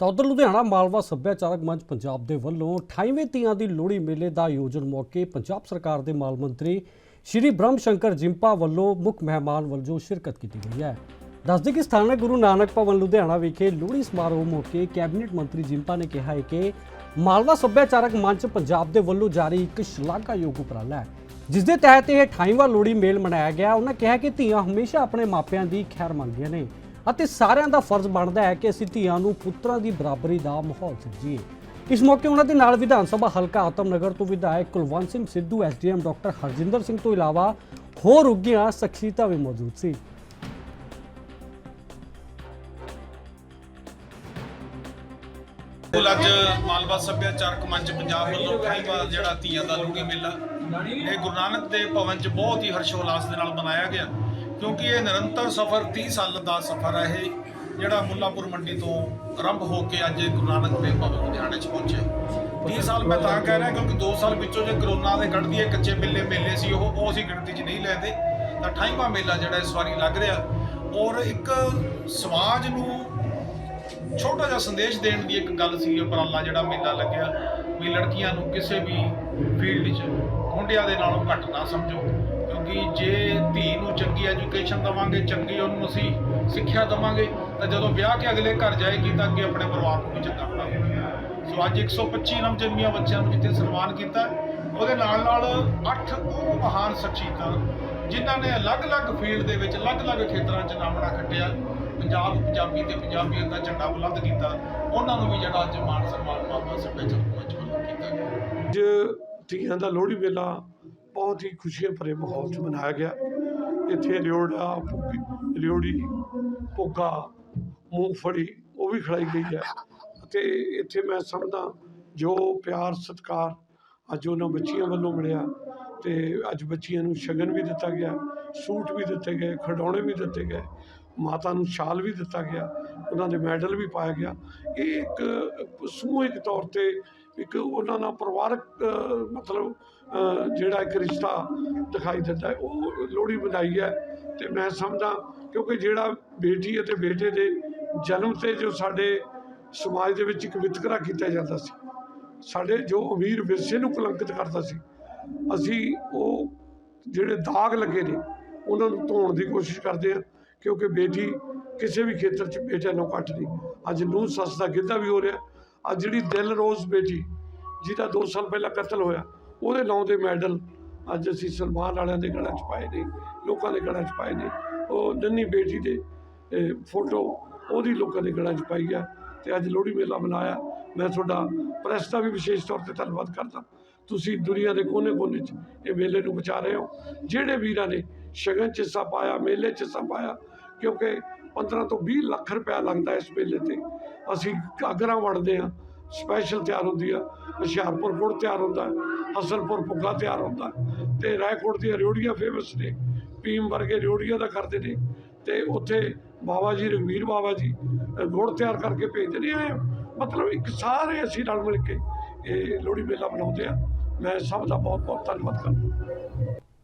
ਤਾਂ ਉਧਰ ਲੁਧਿਆਣਾ ਮਾਲਵਾ ਸੱਭਿਆਚਾਰਕ ਮੰਚ ਪੰਜਾਬ ਦੇ ਵੱਲੋਂ 28ਵੇਂ ਤੀਆਂ ਦੀ ਲੋਹੜੀ ਮੇਲੇ ਦਾ ਆਯੋਜਨ ਮੌਕੇ ਪੰਜਾਬ ਸਰਕਾਰ ਦੇ ਮਾਲ ਮੰਤਰੀ ਸ਼੍ਰੀ ਬ੍ਰਹਮ ਸ਼ੰਕਰ ਜਿੰਪਾ ਵੱਲੋਂ ਮੁੱਖ ਮਹਿਮਾਨ ਵਜੋਂ ਸ਼ਿਰਕਤ ਕੀਤੀ ਗਈ ਹੈ। ਦੱਸਦੇ ਕਿ ਸਥਾਨਕ ਗੁਰੂ ਨਾਨਕ ਭਵਨ ਲੁਧਿਆਣਾ ਵਿਖੇ ਲੋਹੜੀ ਸਮਾਰੋਹ ਮੌਕੇ ਕੈਬਨਿਟ ਮੰਤਰੀ ਜਿੰਪਾ ਨੇ ਕਿਹਾ ਹੈ ਕਿ ਮਾਲਵਾ ਸੱਭਿਆਚਾਰਕ ਮੰਚ ਪੰਜਾਬ ਦੇ ਵੱਲੋਂ ਜਾਰੀ ਇੱਕ ਸ਼ਲਾਘਾਯੋਗ ਉਪਰਾਲਾ ਹੈ ਜਿਸ ਦੇ ਤਹਿਤ ਇਹ 28ਵਾਂ ਲੋਹੜੀ ਮੇਲ ਮਨਾਇਆ ਗਿਆ। ਉਹਨਾਂ ਕਿਹਾ ਕਿ ਧੀਆਂ ਹਮੇਸ਼ਾ ਆਪਣੇ ਮਾਪਿਆਂ ਦੀ ਖੈਰ ਮੰਗਦੀਆਂ ਨੇ। ਅਤੇ ਸਾਰਿਆਂ ਦਾ ਫਰਜ਼ ਬਣਦਾ ਹੈ ਕਿ ਅਸੀਂ ਧੀਆਂ ਨੂੰ ਪੁੱਤਰਾਂ ਦੀ ਬਰਾਬਰੀ ਦਾ ਮਾਹੌਲ ਸਿਰਜੀਏ ਇਸ ਮੌਕੇ ਉਹਨਾਂ ਦੇ ਨਾਲ ਵਿਧਾਨ ਸਭਾ ਹਲਕਾ ਆਤਮਨਗਰ ਤੋਂ ਵਿਧਾਇਕ ਕੁਲਵੰਤ ਸਿੰਘ ਸਿੱਧੂ ਐਸਡੀਐਮ ਡਾਕਟਰ ਹਰਜਿੰਦਰ ਸਿੰਘ ਤੋਂ ਇਲਾਵਾ ਹੋਰ ਉੱਘੀਆਂ ਸ਼ਖਸੀਅਤਾਂ ਵੀ ਮੌਜੂਦ ਸੀ। ਬਿਲਕੁਲ, ਅੱਜ ਮਾਲਵਾ ਸੱਭਿਆਚਾਰਕ ਮੰਚ ਪੰਜਾਬ ਵੱਲੋਂ ਅਠਾਈਵਾਂ ਜਿਹੜਾ ਧੀਆਂ ਦਾ ਲੋਹੜੀ ਮੇਲਾ, ਇਹ ਗੁਰੂ ਨਾਨਕ ਦੇਵ ਭਵਨ 'ਚ ਬਹੁਤ ਹੀ ਹਰਸ਼ੋਲਾਸ ਦੇ ਨਾਲ ਮਨਾਇਆ ਗਿਆ। ਕਿਉਂਕਿ ਇਹ ਨਿਰੰਤਰ ਸਫ਼ਰ 30 ਸਾਲ ਦਾ ਸਫ਼ਰ ਹੈ ਇਹ, ਜਿਹੜਾ ਮੁੱਲਾਪੁਰ ਮੰਡੀ ਤੋਂ ਆਰੰਭ ਹੋ ਕੇ ਅੱਜ ਗੁਰੂ ਨਾਨਕ ਦੇਵ ਭਵਨ ਲੁਧਿਆਣੇ 'ਚ ਪਹੁੰਚੇ। 30 ਸਾਲ ਮੈਂ ਤਾਂ ਕਹਿ ਰਿਹਾ ਕਿਉਂਕਿ 2 ਸਾਲ ਵਿੱਚੋਂ ਜੇ ਕਰੋਨਾ ਦੇ ਕੱਢਦੀ ਹੈ ਕੱਚੇ ਮੇਲੇ ਮੇਲੇ ਸੀ ਉਹ ਉਹ ਅਸੀਂ ਗਿਣਤੀ 'ਚ ਨਹੀਂ ਲੈਂਦੇ। ਤਾਂ 28ਵਾਂ ਮੇਲਾ ਜਿਹੜਾ ਇਸ ਵਾਰੀ ਲੱਗ ਰਿਹਾ ਔਰ ਇੱਕ ਸਮਾਜ ਨੂੰ ਛੋਟਾ ਜਿਹਾ ਸੰਦੇਸ਼ ਦੇਣ ਦੀ ਇੱਕ ਗੱਲ ਸੀ, ਉਪਰਾਲਾ ਜਿਹੜਾ ਮੇਲਾ ਲੱਗਿਆ ਵੀ ਲੜਕੀਆਂ ਨੂੰ ਕਿਸੇ ਵੀ ਫੀਲਡ 'ਚ ਮੁੰਡਿਆਂ ਦੇ ਨਾਲੋਂ ਘੱਟ ਨਾ ਸਮਝੋ। ਕਿਉਂਕਿ ਜੇ ਧੀ ਨੂੰ ਚੰਗੀ ਐਜੂਕੇਸ਼ਨ ਦਵਾਂਗੇ, ਚੰਗੀ ਉਹਨੂੰ ਅਸੀਂ ਸਿੱਖਿਆ ਦਵਾਂਗੇ, ਤਾਂ ਜਦੋਂ ਵਿਆਹ ਕੇ ਅਗਲੇ ਘਰ ਜਾਏਗੀ ਤਾਂ ਅੱਗੇ ਆਪਣੇ ਪਰਿਵਾਰ ਨੂੰ ਵੀ ਚੰਗਾ ਬਣਾਵੇਗੀ ਸੋ ਅੱਜ 125 ਨਵਜੰਮੀਆਂ ਬੱਚਿਆਂ ਨੂੰ ਜਿੱਥੇ ਸਨਮਾਨ ਕੀਤਾ, ਉਹਦੇ ਨਾਲ ਨਾਲ 8 ਉਹ ਮਹਾਨ ਸ਼ਖਸੀਅਤਾਂ, ਜਿਨ੍ਹਾਂ ਨੇ ਅਲੱਗ-ਅਲੱਗ ਫੀਲਡ ਦੇ ਵਿੱਚ ਅਲੱਗ-ਅਲੱਗ ਖੇਤਰਾਂ 'ਚ ਨਾਮਣਾ ਖੱਟਿਆ, ਪੰਜਾਬ, ਪੰਜਾਬੀ ਤੇ ਪੰਜਾਬੀਅਤ ਦਾ ਝੰਡਾ ਬੁਲੰਦ ਕੀਤਾ, ਉਹਨਾਂ ਨੂੰ ਵੀ ਜਿਹੜਾ ਅੱਜ ਮਾਨ ਸਨਮਾਨ ਮਾਪਾ ਸੱਭਿਆਚਾਰਕ ਮੰਚ ਕੀਤਾ ਗਿਆ। ਅੱਜ ਧੀਆਂ ਦਾ ਲੋਹੜੀ ਵੇਲਾ ਬਹੁਤ ਹੀ ਖੁਸ਼ੀਆਂ ਭਰੇ ਮਾਹੌਲ 'ਚ ਮਨਾਇਆ ਗਿਆ। ਇੱਥੇ ਰਿਓੜਾ ਭੁੱਗੀ- ਰਿਓੜੀ, ਭੁੱਗਾ, ਮੂੰਗਫਲੀ ਉਹ ਵੀ ਖਿਲਾਈ ਗਈ ਹੈ। ਅਤੇ ਇੱਥੇ ਮੈਂ ਸਮਝਦਾ, ਜੋ ਪਿਆਰ, ਸਤਿਕਾਰ ਅੱਜ ਉਹਨਾਂ ਬੱਚੀਆਂ ਵੱਲੋਂ ਮਿਲਿਆ ਤੇ ਅੱਜ ਬੱਚੀਆਂ ਨੂੰ ਸ਼ਗਨ ਵੀ ਦਿੱਤਾ ਗਿਆ, ਸੂਟ ਵੀ ਦਿੱਤੇ ਗਏ, ਖਿਡੌਣੇ ਵੀ ਦਿੱਤੇ ਗਏ। ਮਾਤਾ ਨੂੰ ਸ਼ਾਲ ਵੀ ਦਿੱਤਾ ਗਿਆ, ਉਹਨਾਂ ਦੇ ਮੈਡਲ ਵੀ ਪਾਇਆ ਗਿਆ। ਇਹ ਇੱਕ ਸਮੂਹਿਕ ਤੌਰ ਤੇ ਇੱਕ ਉਹਨਾਂ ਨਾਲ ਪਰਿਵਾਰਕ ਮਤਲਬ ਜਿਹੜਾ ਇੱਕ ਰਿਸ਼ਤਾ ਦਿਖਾਈ ਦਿੰਦਾ ਹੈ, ਉਹ ਲੋਹੜੀ ਵਧਾਈ ਹੈ। ਤੇ ਮੈਂ ਸਮਝਦਾ, ਕਿਉਂਕਿ ਜਿਹੜਾ ਬੇਟੀ ਅਤੇ ਬੇਟੇ ਦੇ ਜਨਮ ਤੇ ਜੋ ਸਾਡੇ ਸਮਾਜ ਦੇ ਵਿੱਚ ਇੱਕ ਵਿਤਕਰਾ ਕੀਤਾ ਜਾਂਦਾ ਸੀ, ਸਾਡੇ ਜੋ ਅਮੀਰ ਵਿਰਸੇ ਨੂੰ ਕਲੰਕਿਤ ਕਰਦਾ ਸੀ, ਅਸੀਂ ਉਹ ਜਿਹੜੇ ਦਾਗ ਲੱਗੇ ਨੇ, ਉਹਨਾਂ ਨੂੰ ਧੋਣ ਦੀ ਕੋਸ਼ਿਸ਼ ਕਰਦੇ ਹਾਂ। ਕਿਉਂਕਿ ਬੇਟੀ ਕਿਸੇ ਵੀ ਖੇਤਰ 'ਚ ਬੇਟੇ ਨੂੰ ਘੱਟ ਨਹੀਂ। ਅੱਜ ਨੂੰ ਸੱਸ ਦਾ ਗਿੱਧਾ ਵੀ ਹੋ ਰਿਹਾ। ਅੱਜ ਜਿਹੜੀ ਦਿਲ ਰੋਜ਼ ਬੇਟੀ, ਜਿਹਦਾ 2 ਸਾਲ ਪਹਿਲਾਂ ਕਤਲ ਹੋਇਆ, ਉਹਦੇ ਨਾਂ ਦੇ ਮੈਡਲ ਅੱਜ ਅਸੀਂ ਸਲਮਾਨ ਵਾਲਿਆਂ ਦੇ ਗਲਾਂ 'ਚ ਪਾਏ ਨੇ, ਲੋਕਾਂ ਦੇ ਗਲਾਂ 'ਚ ਪਾਏ ਨੇ। ਉਹ ਨੰਨੀ ਬੇਟੀ ਦੇ ਫੋਟੋ ਉਹਦੀ ਲੋਕਾਂ ਦੇ ਗਲਾਂ 'ਚ ਪਾਈ ਆ ਤੇ ਅੱਜ ਲੋਹੜੀ ਮੇਲਾ ਮਨਾਇਆ। ਮੈਂ ਤੁਹਾਡਾ ਪ੍ਰੈਸ ਦਾ ਵੀ ਵਿਸ਼ੇਸ਼ ਤੌਰ ਤੇ ਧੰਨਵਾਦ ਕਰਦਾ। ਤੁਸੀਂ ਦੁਨੀਆ ਦੇ ਕੋਨੇ-ਕੋਨੇ 'ਚ ਇਹ ਮੇਲੇ ਨੂੰ ਬਚਾ ਰਹੇ ਹੋ। ਜਿਹੜੇ ਵੀਰਾਂ ਨੇ ਸ਼ਗਨ 'ਚ ਹਿੱਸਾ ਪਾਇਆ, ਮੇਲੇ 'ਚ ਹਿੱਸਾ ਪਾਇਆ, ਕਿਉਂਕਿ 15 ਤੋਂ 20 ਲੱਖ ਰੁਪਇਆ ਲੱਗਦਾ ਇਸ ਮੇਲੇ ਤੇ। ਅਸੀਂ ਗਾਗਰਾਂ ਵੜਦੇ ਆ ਸਪੈਸ਼ਲ ਤਿਆਰ ਹੁੰਦੀ ਆ, ਹੁਸ਼ਿਆਰਪੁਰ ਗੁੜ ਤਿਆਰ ਹੁੰਦਾ, ਹਸਨਪੁਰ ਭੁੱਗਾ ਤਿਆਰ ਹੁੰਦਾ ਹੈ ਤੇ ਰਾਏਕੋਟ ਦੀਆਂ ਰਿਓੜੀਆਂ ਫੇਮਸ ਨੇ ਪੀਮ ਵਰਗੇ ਰਿਓੜੀਆਂ ਦਾ ਕਰਦੇ ਨੇ ਤੇ ਉੱਥੇ ਬਾਬਾ ਜੀ ਰਘਵੀਰ ਬਾਬਾ ਜੀ, ਗੁੜ ਤਿਆਰ ਕਰਕੇ ਭੇਜਦੇ ਨੇ। ਇਹ ਮਤਲਬ ਇੱਕ ਸਾਰੇ ਅਸੀਂ ਰਲ ਮਿਲ ਕੇ ਇਹ ਲੋਹੜੀ ਮੇਲਾ ਮਨਾਉਂਦੇ ਆ ਮੈਂ ਸਭ ਦਾ ਬਹੁਤ ਬਹੁਤ ਧੰਨਵਾਦ ਕਰਦਾ।